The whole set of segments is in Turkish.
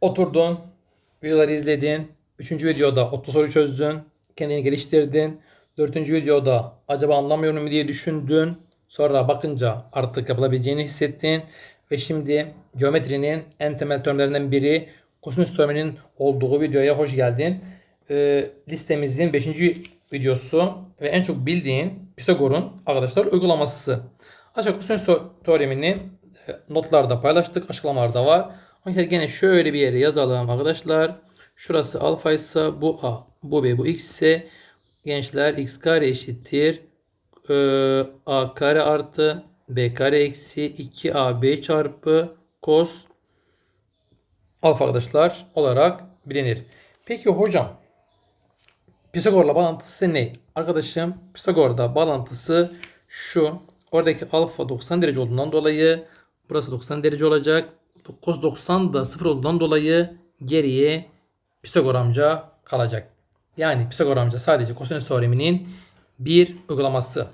Oturdun, videoları izledin. Üçüncü videoda 30 soru çözdün. Kendini geliştirdin. Dördüncü videoda acaba anlamıyorum mu diye düşündün. Sonra bakınca artık yapılabileceğini hissettin. Ve şimdi geometrinin en temel terimlerinden biri kosinüs teoreminin olduğu videoya hoş geldin. Ee, listemizin 5. videosu ve en çok bildiğin Pisagor'un arkadaşlar uygulaması. Aşağı kosinüs teoremini e, notlarda paylaştık. Açıklamalarda var. İçin gene şöyle bir yere yazalım arkadaşlar. Şurası alfa ise bu a, bu b, bu x ise gençler x kare eşittir e, a kare artı b kare eksi 2ab çarpı cos alfa arkadaşlar olarak bilinir. Peki hocam Pisagor'la bağlantısı ne? Arkadaşım Pisagor'da bağlantısı şu. Oradaki alfa 90 derece olduğundan dolayı burası 90 derece olacak. Cos 90 da 0 olduğundan dolayı geriye Pisagor amca kalacak. Yani Pisagor amca sadece kosinüs teoreminin bir uygulaması.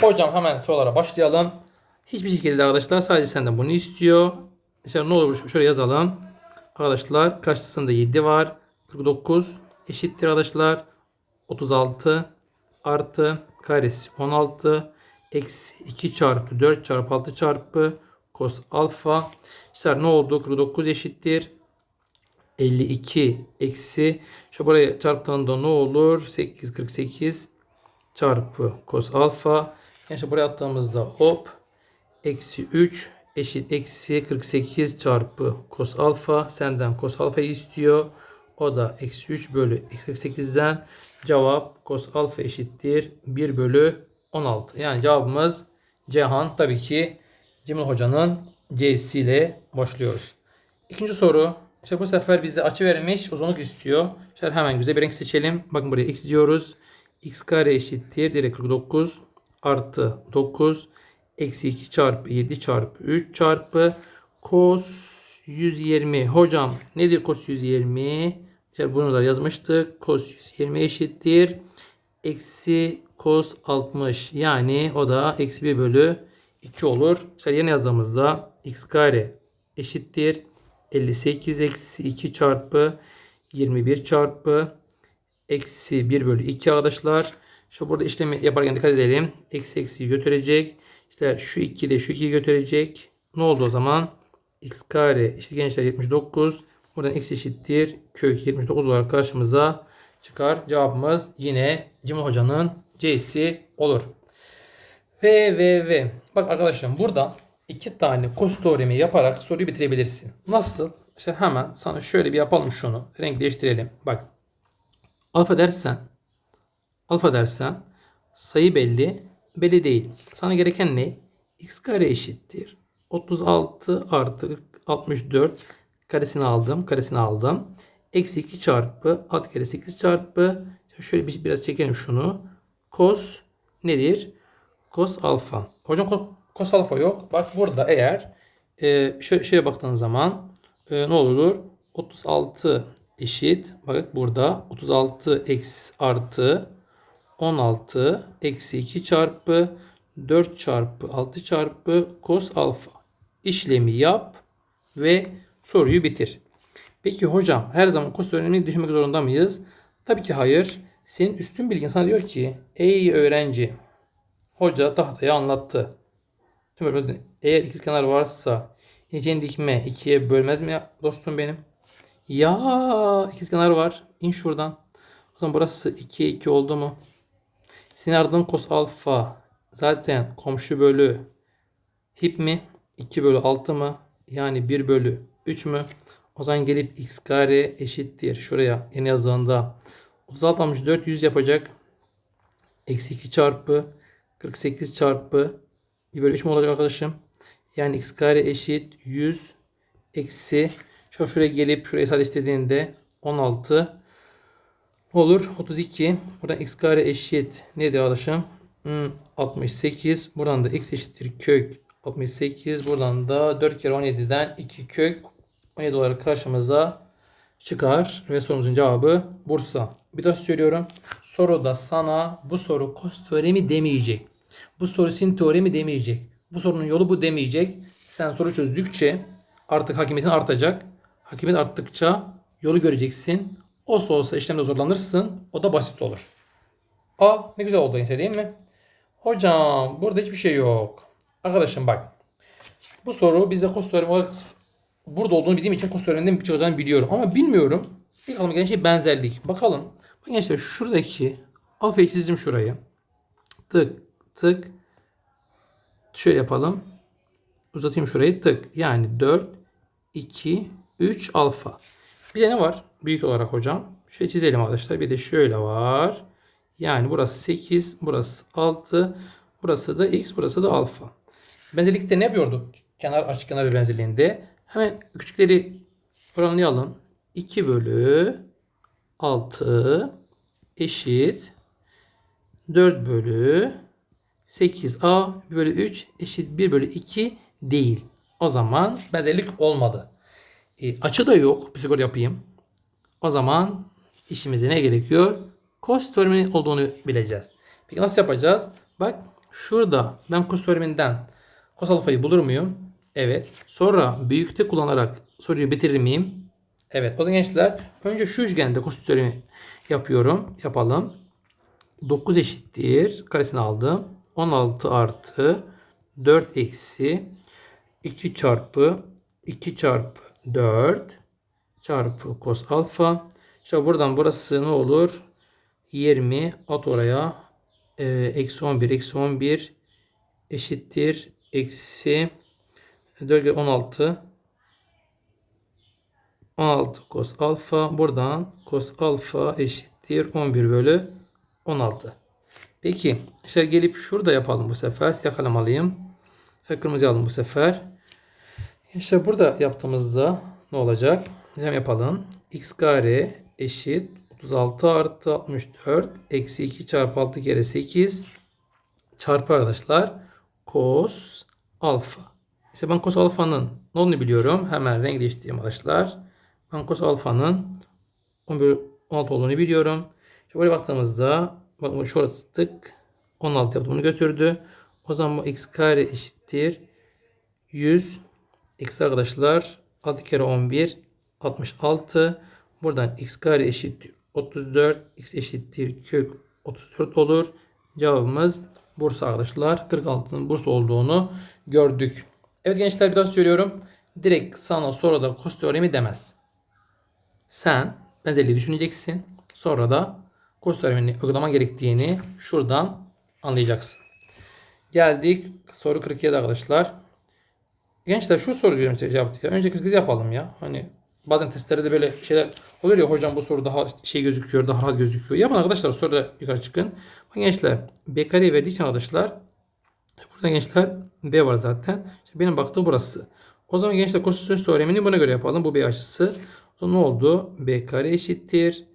Hocam hemen sorulara başlayalım. Hiçbir şekilde arkadaşlar sadece senden bunu istiyor. İşte ne olur şöyle yazalım. Arkadaşlar karşısında 7 var. 49 eşittir arkadaşlar. 36 artı karesi 16 eksi 2 çarpı 4 çarpı 6 çarpı cos alfa. İşte ne oldu? 49 eşittir. 52 eksi şu buraya çarptığında ne olur? 8 48 çarpı cos alfa. Yani buraya attığımızda hop eksi 3 eşit eksi 48 çarpı cos alfa. Senden cos alfayı istiyor. O da eksi 3 bölü eksi 48'den cevap cos alfa eşittir 1 bölü 16. Yani cevabımız Cihan tabii ki Cemil Hoca'nın C'si ile başlıyoruz. İkinci soru. İşte bu sefer bize açı vermiş. Uzunluk istiyor. İşte hemen güzel bir renk seçelim. Bakın buraya x diyoruz. x kare eşittir. Direkt 49 artı 9 eksi 2 çarpı 7 çarpı 3 çarpı cos 120. Hocam nedir cos 120? İşte bunu da yazmıştık. Cos 120 eşittir. Eksi cos 60. Yani o da eksi 1 bölü 2 olur. İşte yerine yazdığımızda x kare eşittir. 58 eksi 2 çarpı 21 çarpı eksi 1 bölü 2 arkadaşlar. Şu burada işlemi yaparken dikkat edelim. Eksi eksiyi götürecek. İşte şu 2 de şu 2'yi götürecek. Ne oldu o zaman? x kare eşit gençler 79. Buradan x eşittir. Kök 79 olarak karşımıza çıkar. Cevabımız yine Cemil Hoca'nın C'si olur. Ve ve ve. Bak arkadaşlar burada iki tane kos teoremi yaparak soruyu bitirebilirsin. Nasıl? İşte hemen sana şöyle bir yapalım şunu. Renk değiştirelim. Bak. Alfa dersen alfa dersen sayı belli belli değil. Sana gereken ne? x kare eşittir. 36 artı 64 karesini aldım. Karesini aldım. Eksi 2 çarpı 6 kere 8 çarpı şöyle bir, biraz çekelim şunu. Cos nedir? Cos alfa. Hocam cos, alfa yok. Bak burada eğer e, şöyle, şöyle baktığın zaman e, ne olur? 36 eşit. Bak burada 36 eksi artı 16 eksi 2 çarpı 4 çarpı 6 çarpı cos alfa. İşlemi yap ve soruyu bitir. Peki hocam her zaman cos teoremini düşünmek zorunda mıyız? Tabii ki hayır. Senin üstün bilgin sana diyor ki ey öğrenci hoca tahtaya anlattı. Eğer ikizkenar varsa ineceğin dikme ikiye bölmez mi dostum benim? Ya ikizkenar var. İn şuradan. O zaman burası 2'ye 2 oldu mu? Senin aradığın cos alfa zaten komşu bölü hip mi? 2 bölü 6 mı? Yani 1 bölü 3 mü? O zaman gelip x kare eşittir. Şuraya yeni yazdığında 36 64 100 yapacak. Eksi 2 çarpı 48 çarpı 1 bölü 3 mü olacak arkadaşım? Yani x kare eşit 100 eksi şu şuraya gelip şuraya sadeleştirdiğinde 16 olur. 32. Buradan x kare eşit neydi arkadaşım? Hmm, 68. Buradan da x eşittir kök 68. Buradan da 4 kere 17'den 2 kök 17 olarak karşımıza çıkar. Ve sorumuzun cevabı Bursa. Bir daha söylüyorum. Soruda sana bu soru kos teoremi demeyecek. Bu soru sin teoremi demeyecek. Bu sorunun yolu bu demeyecek. Sen soru çözdükçe artık hakimiyetin artacak. Hakimiyet arttıkça yolu göreceksin. Olsa olsa işlemde zorlanırsın. O da basit olur. Aa ne güzel oldu gençler değil mi? Hocam burada hiçbir şey yok. Arkadaşım bak. Bu soru bize kos teoremi olarak burada olduğunu bildiğim için kos teoreminden çıkacağını biliyorum. Ama bilmiyorum. İlk aklıma gelen şey benzerlik. Bakalım. Bak gençler şuradaki alfayı çizdim şurayı. Tık tık. Şöyle yapalım. Uzatayım şurayı tık. Yani 4, 2, 3 alfa. Bir de ne var? Büyük olarak hocam. Şöyle çizelim arkadaşlar. Bir de şöyle var. Yani burası 8, burası 6, burası da x, burası da alfa. Benzerlikte ne yapıyorduk? Kenar açık kenar ve benzerliğinde. Hemen küçükleri oranlayalım. 2 bölü 6 eşit 4 bölü 8a bölü 3 eşit 1 bölü 2 değil. O zaman benzerlik olmadı. E, açı da yok. Pisagor yapayım. O zaman işimize ne gerekiyor? Kos teoreminin olduğunu bileceğiz. Peki nasıl yapacağız? Bak şurada ben kos teoreminden kos alfayı bulur muyum? Evet. Sonra büyükte kullanarak soruyu bitirir miyim? Evet. O zaman gençler önce şu üçgende kos teoremi yapıyorum. Yapalım. 9 eşittir. Karesini aldım. 16 artı 4 eksi 2 çarpı 2 çarpı 4 çarpı kos alfa. İşte buradan burası ne olur? 20 at oraya. Ee, eksi 11 eksi 11 eşittir. Eksi 4 16 16 kos alfa. Buradan kos alfa eşittir 11 bölü 16. Peki işte gelip şurada yapalım bu sefer. Alayım. Siyah kırmızı alalım bu sefer. İşte burada yaptığımızda ne olacak? Hem yapalım. x kare eşit 36 artı 64 eksi 2 çarpı 6 kere 8 çarpı arkadaşlar cos alfa. İşte ben cos alfanın ne olduğunu biliyorum. Hemen renk değiştireyim arkadaşlar. Ben cos alfanın 11, 16 olduğunu biliyorum. İşte buraya baktığımızda bakın şurası tık 16 yaptı bunu götürdü. O zaman bu x kare eşittir 100 x arkadaşlar 6 kere 11 66. Buradan x kare eşittir 34. x eşittir kök 34 olur. Cevabımız Bursa arkadaşlar. 46'nın Bursa olduğunu gördük. Evet gençler bir daha söylüyorum. Direkt sana sonra da kos teoremi demez. Sen benzerliği düşüneceksin. Sonra da kos teoremini uygulaman gerektiğini şuradan anlayacaksın. Geldik soru 47 arkadaşlar. Gençler şu soru diyorum cevap diye. Önce kız yapalım ya. Hani bazen testlerde de böyle şeyler oluyor ya hocam bu soru daha şey gözüküyor, daha rahat gözüküyor. Yapın arkadaşlar soruda yukarı çıkın. Gençler B kareyi verdiği için arkadaşlar burada gençler B var zaten. İşte benim baktığım burası. O zaman gençler kosinüs teoremini buna göre yapalım. Bu B açısı. O ne oldu? B kare eşittir.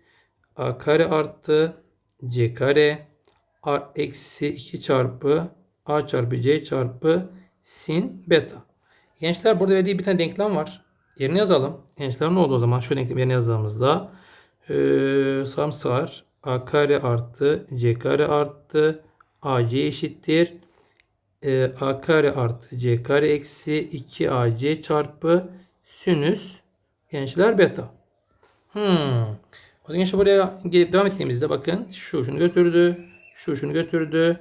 A kare artı C kare A eksi 2 çarpı A çarpı C çarpı sin beta. Gençler burada verdiği bir tane denklem var. Yerine yazalım. Gençler ne oldu o zaman? Şu denklemi yerine yazdığımızda ee, samsar a kare artı c kare artı ac eşittir. E, a kare artı c kare eksi 2ac çarpı sinüs gençler beta. Hmm. O zaman gençler buraya gelip devam ettiğimizde bakın şu şunu götürdü. Şu şunu götürdü.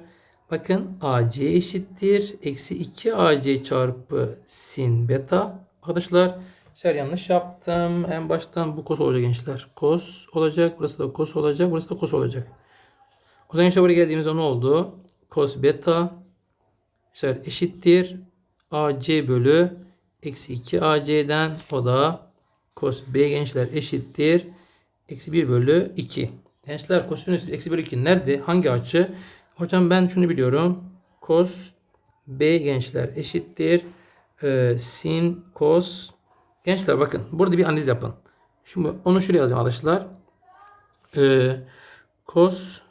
Bakın AC eşittir. Eksi 2 AC çarpı sin beta. Arkadaşlar şer yanlış yaptım. En baştan bu kos olacak gençler. Kos olacak. Burası da kos olacak. Burası da kos olacak. O zaman işte buraya geldiğimizde ne oldu? Kos beta şer eşittir. AC bölü eksi 2 AC'den o da kos B gençler eşittir. Eksi 1 bölü 2. Gençler kosinüs eksi bölü 2 nerede? Hangi açı? Hocam ben şunu biliyorum. Cos B gençler eşittir. E, sin cos. Gençler bakın burada bir analiz yapın. Şimdi onu şuraya yazayım arkadaşlar. E, cos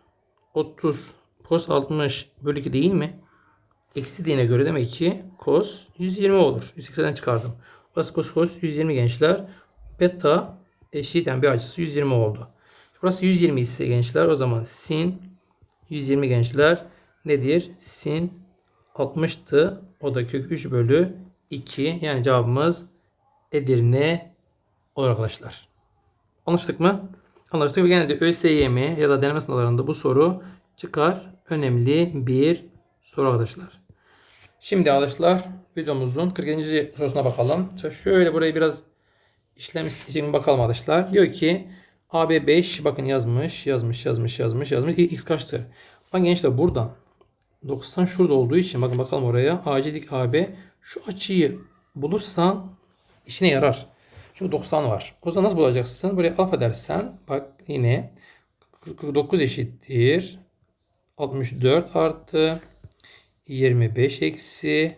30 cos 60 bölü 2 değil mi? Eksi dediğine göre demek ki cos 120 olur. 180'den çıkardım. Burası cos cos 120 gençler. Beta eşit yani bir açısı 120 oldu. Burası 120 ise gençler o zaman sin 120 gençler nedir? Sin 60'tı. O da kök 3 bölü 2. Yani cevabımız Edirne olur arkadaşlar. Anlaştık mı? Anlaştık. Ve genelde ÖSYM ya da deneme sınavlarında bu soru çıkar. Önemli bir soru arkadaşlar. Şimdi arkadaşlar videomuzun 40. sorusuna bakalım. Şöyle burayı biraz işlem için bakalım arkadaşlar. Diyor ki AB 5 bakın yazmış yazmış yazmış yazmış yazmış. X kaçtır? Bakın gençler buradan 90 şurada olduğu için bakın bakalım oraya. AC dik AB şu açıyı bulursan işine yarar. Çünkü 90 var. O zaman nasıl bulacaksın? Buraya alfa dersen bak yine 49 eşittir 64 artı 25 eksi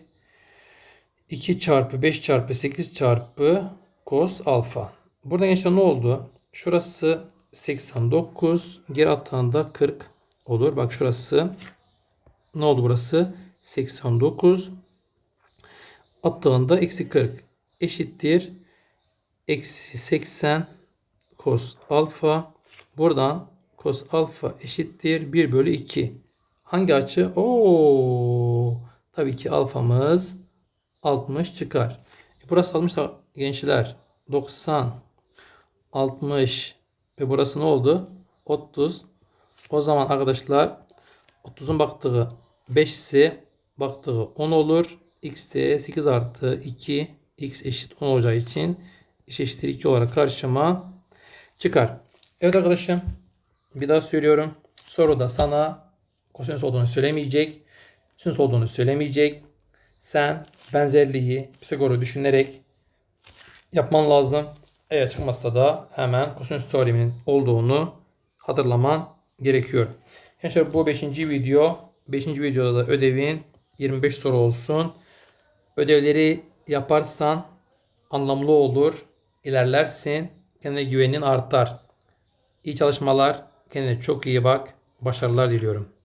2 çarpı 5 çarpı 8 çarpı cos alfa. Burada gençler ne oldu? Şurası 89. Geri attığında 40 olur. Bak şurası ne oldu burası? 89. Attığında eksi 40 eşittir. Eksi 80 cos alfa. Buradan cos alfa eşittir 1 bölü 2. Hangi açı? Oo, tabii ki alfamız 60 çıkar. E burası 60 da gençler 90 60 ve burası ne oldu? 30. O zaman arkadaşlar 30'un baktığı 5 ise baktığı 10 olur. X de 8 artı 2 x eşit 10 olacağı için x eşittir 2 olarak karşıma çıkar. Evet arkadaşım bir daha söylüyorum. Soruda sana kosinüs olduğunu söylemeyecek. Sinüs olduğunu söylemeyecek. Sen benzerliği Pisagor'u düşünerek yapman lazım. Eğer çıkmazsa da hemen kosinüs teoreminin olduğunu hatırlaman gerekiyor. Gençler bu 5. video. 5. videoda da ödevin 25 soru olsun. Ödevleri yaparsan anlamlı olur. ilerlersin. Kendine güvenin artar. İyi çalışmalar. Kendine çok iyi bak. Başarılar diliyorum.